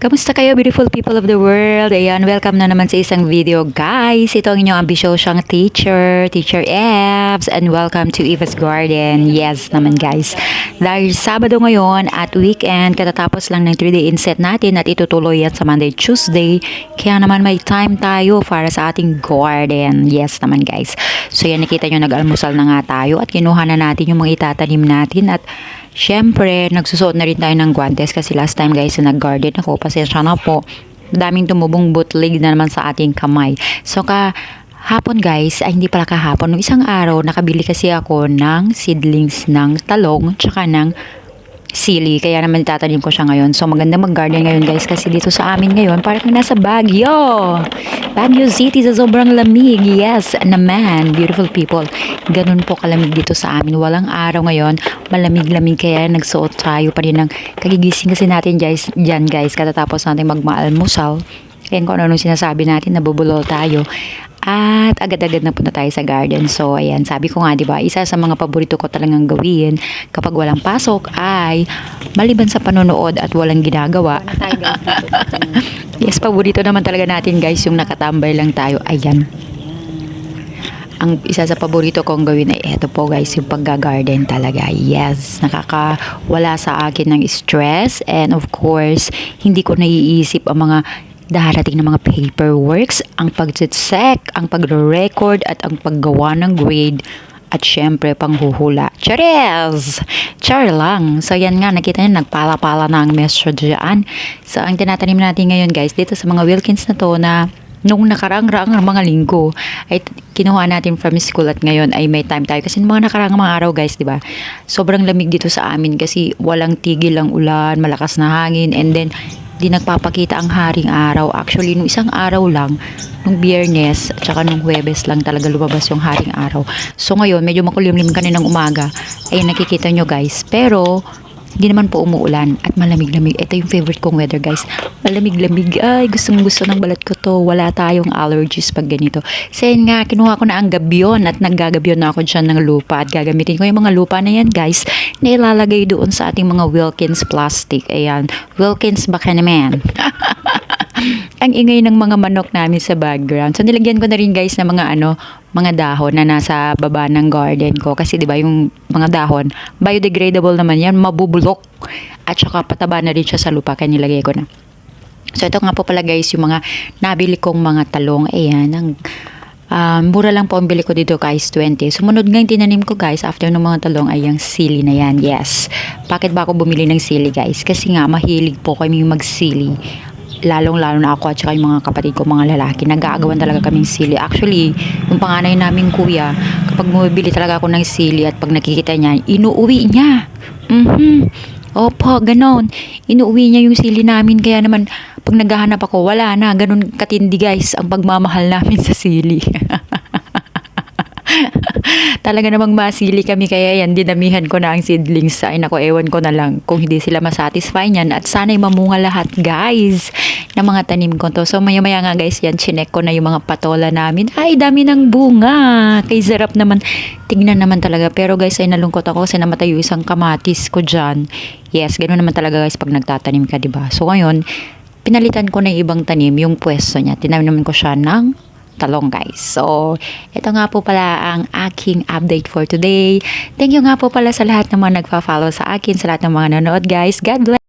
Kamusta kayo beautiful people of the world? Ayan, welcome na naman sa isang video guys. Ito ang inyong ambisyosyang teacher, Teacher Evs, and welcome to Eva's Garden. Yes naman guys. Dahil Sabado ngayon at weekend, katatapos lang ng 3-day inset natin at itutuloy yan sa Monday, Tuesday. Kaya naman may time tayo para sa ating garden. Yes naman guys. So yan nakita nyo, nag-almusal na nga tayo at kinuha na natin yung mga itatanim natin at Siyempre, nagsusuot na rin tayo ng guantes kasi last time guys na nag-garden ako, pasensya na po. Daming tumubong bootleg na naman sa ating kamay. So ka hapon guys, ay hindi pala kahapon, nung isang araw nakabili kasi ako ng seedlings ng talong tsaka ng sili. Kaya naman itatanim ko siya ngayon. So maganda mag-garden ngayon guys kasi dito sa amin ngayon parang nasa Baguio. Baguio City sa sobrang lamig. Yes naman. Beautiful people. Ganun po kalamig dito sa amin. Walang araw ngayon. Malamig-lamig kaya nagsuot tayo pa rin ng kagigising kasi natin guys. Dyan guys. Katatapos natin magmaalmusal. Yan kung ano sinasabi natin, nabubulol tayo. At agad-agad na punta tayo sa garden. So, ayan, sabi ko nga, di ba, isa sa mga paborito ko talagang gawin kapag walang pasok ay maliban sa panonood at walang ginagawa. yes, paborito naman talaga natin guys, yung nakatambay lang tayo. Ayan. Ang isa sa paborito kong gawin ay eto po guys, yung pagga-garden talaga. Yes, nakakawala sa akin ng stress and of course, hindi ko naiisip ang mga darating na mga paperworks, ang pag-check, ang pagre-record at ang paggawa ng grade at syempre panghuhula. Chares! Char lang. So yan nga, nakita niyo, nagpala-pala na ang mesyo dyan. So ang tinatanim natin ngayon guys, dito sa mga Wilkins na to na nung nakarang-raang mga linggo ay kinuha natin from school at ngayon ay may time tayo kasi mga nakarang mga araw guys, 'di ba? Sobrang lamig dito sa amin kasi walang tigil ang ulan, malakas na hangin and then di nagpapakita ang haring araw. Actually, nung isang araw lang, nung biyernes at saka nung huwebes lang talaga lumabas yung haring araw. So ngayon, medyo makulimlim kaninang umaga. Ayun, nakikita nyo guys. Pero, hindi naman po umuulan at malamig-lamig. Ito yung favorite kong weather guys. Malamig-lamig. Ay, gustong gusto ng balat ko to. Wala tayong allergies pag ganito. So nga, kinuha ko na ang gabion at naggagabion na ako dyan ng lupa at gagamitin ko yung mga lupa na yan guys na ilalagay doon sa ating mga Wilkins plastic. Ayan. Wilkins baka naman. ang ingay ng mga manok namin sa background. So nilagyan ko na rin guys ng mga ano, mga dahon na nasa baba ng garden ko kasi 'di ba yung mga dahon, biodegradable naman 'yan, mabubulok. At saka pataba na rin siya sa lupa kaya nilagay ko na. So ito nga po pala guys yung mga nabili kong mga talong. Ayan, ang um, mura lang po ang bili ko dito guys, 20. Sumunod nga yung tinanim ko guys after ng mga talong ay yung sili na yan. Yes. Bakit ba ako bumili ng sili guys? Kasi nga mahilig po kami magsili lalong-lalo na ako at saka yung mga kapatid ko, mga lalaki, nag-aagawan talaga kaming sili. Actually, yung panganay namin kuya, kapag bumibili talaga ako ng sili at pag nakikita niya, inuuwi niya. Mhm. Opo, ganon. Inuuwi niya yung sili namin, kaya naman, pag naghahanap ako, wala na. Ganon katindi guys, ang pagmamahal namin sa sili. Talaga namang masili kami kaya yan, dinamihan ko na ang seedlings. Ay nako, ewan ko na lang kung hindi sila masatisfy niyan at sana'y mamunga lahat guys ng mga tanim ko to. So maya maya nga guys yan, chinek ko na yung mga patola namin. Ay, dami ng bunga. Kay sarap naman. Tignan naman talaga. Pero guys, ay nalungkot ako kasi namatay yung isang kamatis ko dyan. Yes, ganoon naman talaga guys pag nagtatanim ka, 'di ba? So ngayon, pinalitan ko na ibang tanim, yung pwesto niya. Tinanim ko siya ng talong guys. So, ito nga po pala ang aking update for today. Thank you nga po pala sa lahat ng mga nagpa-follow sa akin, sa lahat ng mga nanonood guys. God bless!